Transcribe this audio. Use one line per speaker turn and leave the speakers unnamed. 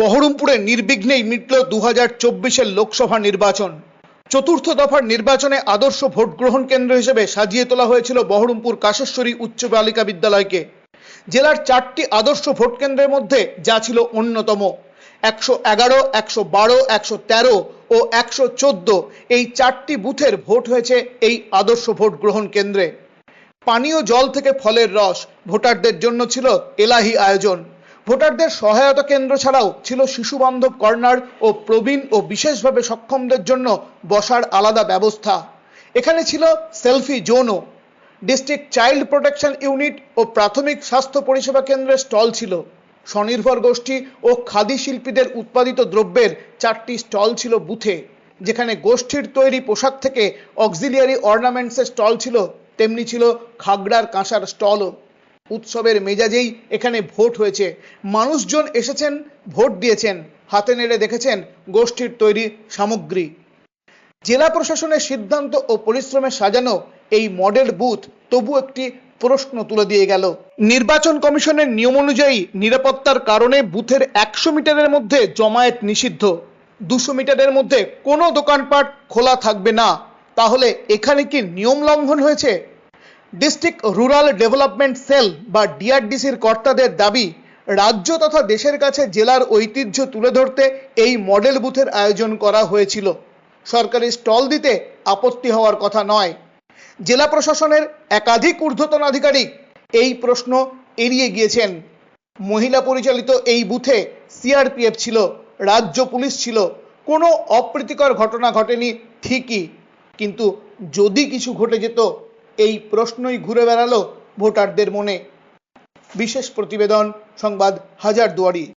বহরমপুরে নির্বিঘ্নেই মিটল দু হাজার চব্বিশের লোকসভা নির্বাচন। চতুর্থ দফার নির্বাচনে আদর্শ ভোট গ্রহণ কেন্দ্র হিসেবে সাজিয়ে তোলা হয়েছিল বহরমপুর কাশেশ্বরী উচ্চ বালিকা বিদ্যালয়কে। জেলার চারটি আদর্শ ভোট কেন্দ্রের মধ্যে যা ছিল অন্যতম। একশো এগারো, একশো বারো, একশো তেরো ও একশো চোদ্দ এই চারটি বুথের ভোট হয়েছে এই আদর্শ ভোট গ্রহণ কেন্দ্রে। পানীয় জল থেকে ফলের রস, ভোটারদের জন্য ছিল এলাহি আয়োজন। ভোটারদের সহায়তা কেন্দ্র ছাড়াও ছিল শিশু বান্ধব কর্নার ও প্রবীণ ও বিশেষভাবে সক্ষমদের জন্য বসার আলাদা ব্যবস্থা। এখানে ছিল সেলফি জোনও। ডিস্ট্রিক্ট চাইল্ড প্রোটেকশন ইউনিট ও প্রাথমিক স্বাস্থ্য পরিষেবা কেন্দ্রের স্টল ছিল। স্বনির্ভর গোষ্ঠী ও খাদি শিল্পীদের উৎপাদিত দ্রব্যের চারটি স্টল ছিল বুথে, যেখানে গোষ্ঠীর তৈরি পোশাক থেকে অক্সিলিয়ারি অর্নামেন্টসের স্টল ছিল, তেমনি ছিল খাগড়ার কাঁসার স্টলও। উৎসবের মেজাজেই এখানে ভোট হয়েছে। মানুষজন এসেছেন, ভোট দিয়েছেন। হাতে নেড়ে দেখেছেন গোষ্ঠীর তৈরি সামগ্রী। জেলা প্রশাসনের সিদ্ধান্ত ও পরিশ্রমে সাজানো এই মডেল বুথ তবু একটি প্রশ্ন তুলে দিয়ে গেল। নির্বাচন কমিশনের নিয়ম অনুযায়ী নিরাপত্তার কারণে বুথের একশো মিটারের মধ্যে জমায়েত নিষিদ্ধ। দুশো মিটারের মধ্যে কোনো দোকানপাট খোলা থাকবে না। তাহলে এখানে কি নিয়ম লঙ্ঘন হয়েছে? ডিস্ট্রিক্ট রুরাল ডেভেলপমেন্ট সেল বা ডিআরডিসির কর্তাদের দাবি, রাজ্য তথা দেশের কাছে জেলার ঐতিহ্য তুলে ধরতে এই মডেল বুথের আয়োজন করা হয়েছিল। সরকারি স্টল দিতে আপত্তি হওয়ার কথা নয়। জেলা প্রশাসনের একাধিক ঊর্ধ্বতন আধিকারিক এই প্রশ্ন এড়িয়ে গিয়েছেন। মহিলা পরিচালিত এই বুথে সিআরপিএফ ছিল, রাজ্য পুলিশ ছিল, কোনো অপ্রীতিকর ঘটনা ঘটেনি ঠিকই। কিন্তু যদি কিছু ঘটে যেত এই প্রশ্নই ঘুরে বেড়ালো ভোটারদের মনে। বিশেষ প্রতিবেদন সংবাদ হাজারদুয়ারি।